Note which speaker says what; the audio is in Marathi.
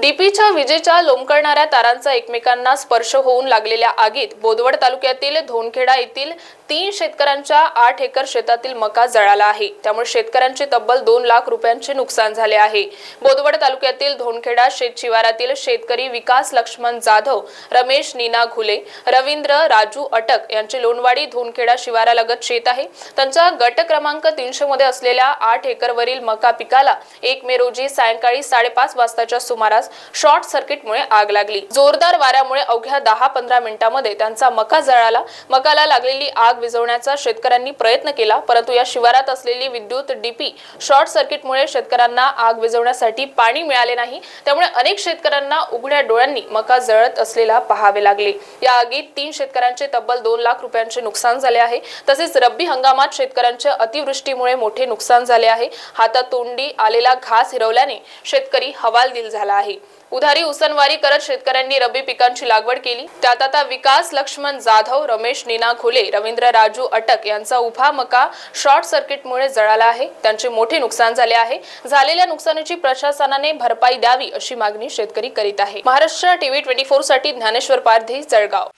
Speaker 1: डीपीच्या विजेच्या लोंबकळणाऱ्या तारांचा एकमेकांना स्पर्श होऊन लागलेल्या आगीत बोदवड तालुक्यातील धोनखेडा येथील तीन शेतकऱ्यांच्या आठ एकर शेतातील मका जळाला आहे. त्यामुळे शेतकऱ्यांचे तब्बल दोन लाख रुपयांचे नुकसान झाले आहे. बोदवड तालुक्यातील धोनखेडा शेत शिवारातील शेतकरी विकास लक्ष्मण जाधव रमेश नीना घुले रवींद्र राजू अटक यांचे लोणवाडी धोनखेडा शिवारालगत शेत आहे. त्यांच्या गट क्रमांक तीनशे मध्ये असलेल्या आठ एकरवरील मका पिकाला एक मे रोजी सायंकाळी साडेपाच वाजताच्या सुमारास शॉर्ट सर्किटमुळे आग लागली. जोरदार वाऱ्यामुळे अवघ्या दहा पंधरा मिनिटांमध्ये त्यांचा मका जळाला. मकाला लागलेली आग विझवण्याचा शेतकऱ्यांनी प्रयत्न केला परंतु या शिवारात असलेली विद्युत डीपी शॉर्ट सर्किटमुळे शेतकऱ्यांना आग विझवण्यासाठी पाणी मिळाले नाही. त्यामुळे अनेक शेतकऱ्यांना उघड्या डोळ्यांनी मका जळत असलेला पाहावे लागले. या आगीत तीन शेतकऱ्यांचे तब्बल दोन लाख रुपयांचे नुकसान झाले आहे. तसेच रब्बी हंगामात शेतकऱ्यांच्या अतिवृष्टीमुळे मोठे नुकसान झाले आहे. हातात तोंडी आलेला घास हिरवल्याने शेतकरी हवालदिल झाला आहे. उधारी उसनवारी करत शेतकऱ्यांनी रब्बी पिकांची लागवड केली. त्यात आता विकास लक्ष्मण जाधव रमेश नीना खुले रवींद्र राजू अटक यांचा उभा मका शॉर्ट सर्किटमुळे जळाला आहे. त्यांचे मोठे नुकसान झाले आहे. झालेल्या नुकसानीची प्रशासनाने भरपाई द्यावी अशी मागणी शेतकरी करीत आहे. महाराष्ट्र टीव्ही ट्वेंटी फोरसाठी ज्ञानेश्वर पारधी जळगाव.